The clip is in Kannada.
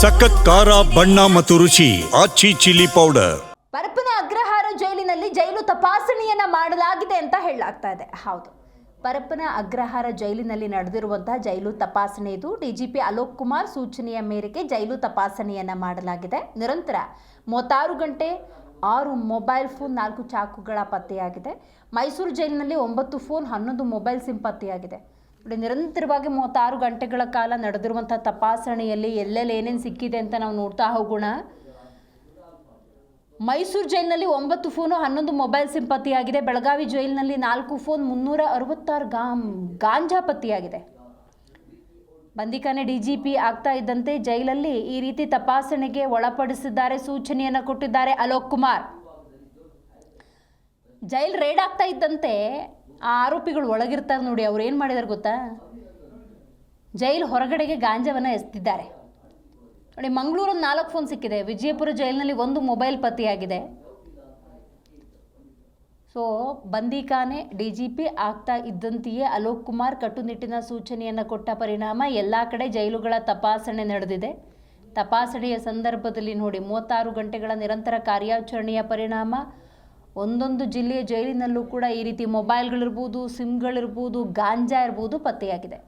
ಸಖತ್ ಖಾರ, ಬಣ್ಣ ಮತ್ತು ರುಚಿ, ಆಚಿ ಚಿಲ್ಲಿ ಪೌಡರ್. ಪರಪ್ಪನ ಅಗ್ರಹಾರ ಜೈಲಿನಲ್ಲಿ ಜೈಲು ತಪಾಸಣೆಯನ್ನ ಮಾಡಲಾಗಿದೆ ಅಂತ ಹೇಳಲಾಗ್ತಾ ಇದೆ. ಹೌದು. ಪರಪ್ಪನ ಅಗ್ರಹಾರ ಜೈಲಿನಲ್ಲಿ ನಡೆದಿರುವಂತಹ ಜೈಲು ತಪಾಸಣೆ ಇದು. ಡಿಜಿಪಿ ಅಲೋಕ್ ಕುಮಾರ್ ಸೂಚನೆಯ ಮೇರೆಗೆ ಜೈಲು ತಪಾಸಣೆಯನ್ನ ಮಾಡಲಾಗಿದೆ. ನಿರಂತರ ಮೂವತ್ತಾರು ಗಂಟೆ ಆರು ಮೊಬೈಲ್ ಫೋನ್ ನಾಲ್ಕು ಚಾಕುಗಳ ಪತ್ತೆಯಾಗಿದೆ. ಮೈಸೂರು ಜೈಲಿನಲ್ಲಿ ಒಂಬತ್ತು ಫೋನ್ ಹನ್ನೊಂದು ಮೊಬೈಲ್ ಸಿಮ್ ಪತ್ತೆಯಾಗಿದೆ. ನಿರಂತರವಾಗಿ ಮೂವತ್ತಾರು ಗಂಟೆಗಳ ಕಾಲ ನಡೆದಿರುವಂಥ ತಪಾಸಣೆಯಲ್ಲಿ ಎಲ್ಲೆಲ್ಲಿ ಏನೇನು ಸಿಕ್ಕಿದೆ ಅಂತ ನಾವು ನೋಡ್ತಾ ಹೋಗೋಣ. ಮೈಸೂರು ಜೈಲಿನಲ್ಲಿ ಒಂಬತ್ತು ಫೋನು, ಹನ್ನೊಂದು ಮೊಬೈಲ್ ಸಿಂಪತಿಯಾಗಿದೆ. ಬೆಳಗಾವಿ ಜೈಲಿನಲ್ಲಿ ನಾಲ್ಕು ಫೋನ್, ಮುನ್ನೂರ ಅರವತ್ತಾರು ಗಾಂ ಗಾಂಜಾ ಪತ್ತೆಯಾಗಿದೆ. ಬಂದಿಖಾನೆ ಪಿ ಆಗ್ತಾ ಇದ್ದಂತೆ ಜೈಲಲ್ಲಿ ಈ ರೀತಿ ತಪಾಸಣೆಗೆ ಒಳಪಡಿಸಿದ್ದಾರೆ, ಸೂಚನೆಯನ್ನು ಕೊಟ್ಟಿದ್ದಾರೆ ಅಲೋಕ್ ಕುಮಾರ್. ಜೈಲ್ ರೇಡ್ ಆಗ್ತಾ ಇದ್ದಂತೆ ಆ ಆರೋಪಿಗಳು ಒಳಗಿರ್ತಾರೆ ನೋಡಿ, ಅವ್ರು ಏನು ಮಾಡಿದಾರೆ ಗೊತ್ತಾ? ಜೈಲ್ ಹೊರಗಡೆಗೆ ಗಾಂಜಾವನ್ನು ಎಸ್ತಿದ್ದಾರೆ. ನೋಡಿ, ಮಂಗಳೂರಲ್ಲಿ ನಾಲ್ಕು ಫೋನ್ ಸಿಕ್ಕಿದೆ. ವಿಜಯಪುರ ಜೈಲಿನಲ್ಲಿ ಒಂದು ಮೊಬೈಲ್ ಪತ್ತೆಯಾಗಿದೆ. ಸೊ, ಬಂದಿಖಾನೆ ಡಿ ಜಿ ಪಿ ಆಗ್ತಾ ಇದ್ದಂತೆಯೇ ಅಲೋಕ್ ಕುಮಾರ್ ಕಟ್ಟುನಿಟ್ಟಿನ ಸೂಚನೆಯನ್ನು ಕೊಟ್ಟ ಪರಿಣಾಮ ಎಲ್ಲ ಕಡೆ ಜೈಲುಗಳ ತಪಾಸಣೆ ನಡೆದಿದೆ. ತಪಾಸಣೆಯ ಸಂದರ್ಭದಲ್ಲಿ ನೋಡಿ, ಮೂವತ್ತಾರು ಗಂಟೆಗಳ ನಿರಂತರ ಕಾರ್ಯಾಚರಣೆಯ ಪರಿಣಾಮ ಒಂದೊಂದು ಜಿಲ್ಲೆಯ ಜೈಲಿನಲ್ಲೂ ಕೂಡ ಈ ರೀತಿ ಮೊಬೈಲ್ಗಳಿರ್ಬೋದು ಸಿಮ್ಗಳಿರ್ಬೋದು ಗಾಂಜಾ ಇರ್ಬೋದು ಪತ್ತೆಯಾಗಿದೆ.